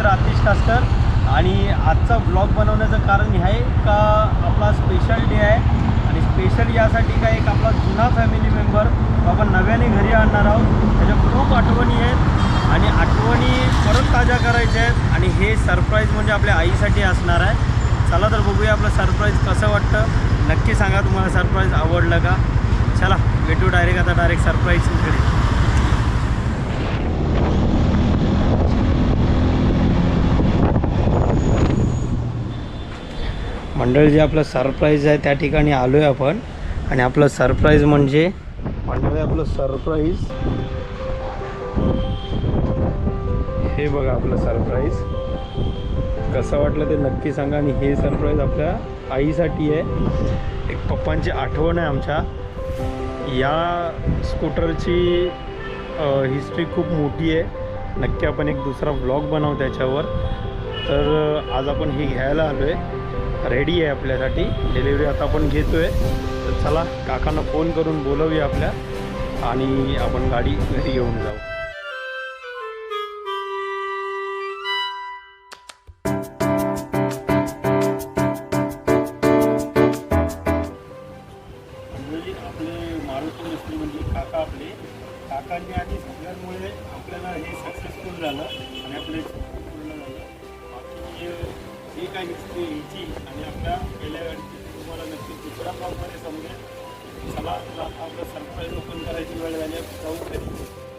मित्र आतिश कास्कर आणि आजचा ब्लॉग बनवण्याचं कारण हे आहे का आपला स्पेशल डे आहे. आणि स्पेशल यासाठी काय एक आपला जुना फॅमिली मेंबर आपण नव्याने घरी आणणार आहोत. त्याच्या खूप आठवणी आहेत. आणि आठवणी परत ताज्या करायच्या आहेत. आणि हे सरप्राईज म्हणजे आपल्या आईसाठी असणार आहे. चला तर बघूया आपलं सरप्राईज कसं वाटतं. नक्की सांगा तुम्हाला सरप्राईज आवडलं का? चला भेटू डायरेक्ट आता डायरेक्ट सरप्राईज मंडळी जे आपलं सरप्राईज आहे त्या ठिकाणी आलो आहे आपण. आणि आपलं सरप्राईज म्हणजे मंडळी आपलं सरप्राईज हे बघा आपलं सरप्राईज कसं वाटलं ते नक्की सांगा. आणि हे सरप्राईज आपल्या आईसाठी आहे. एक पप्पांची आठवण आहे आमच्या. या स्कूटरची हिस्ट्री खूप मोठी आहे. नक्की आपण एक दुसरा ब्लॉग बनवू त्याच्यावर. तर आज आपण ही घ्यायला आलो आहे रेडी आहे आपल्यासाठी. डिलिव्हरी आता आपण घेतो आहे तर चला काकांना फोन करून बोलवूया आपल्या आणि आपण गाडी घरी घेऊन जाऊ. म्हणजे आपले मारुती मिस्त्री म्हणजे काका आपले. काकांनी आधी सगळ्यांमुळे आपल्याला हे सक्सेसफुल झालं आणि आपले काय दिसते ह्याची आणि आपल्या गेल्या गाडीची तुम्हाला नक्की दुसऱ्या फॉर्ममध्ये समजेल. चला आपलं सरप्राईज ओपन करायची वेळ झाली जाऊ घरी.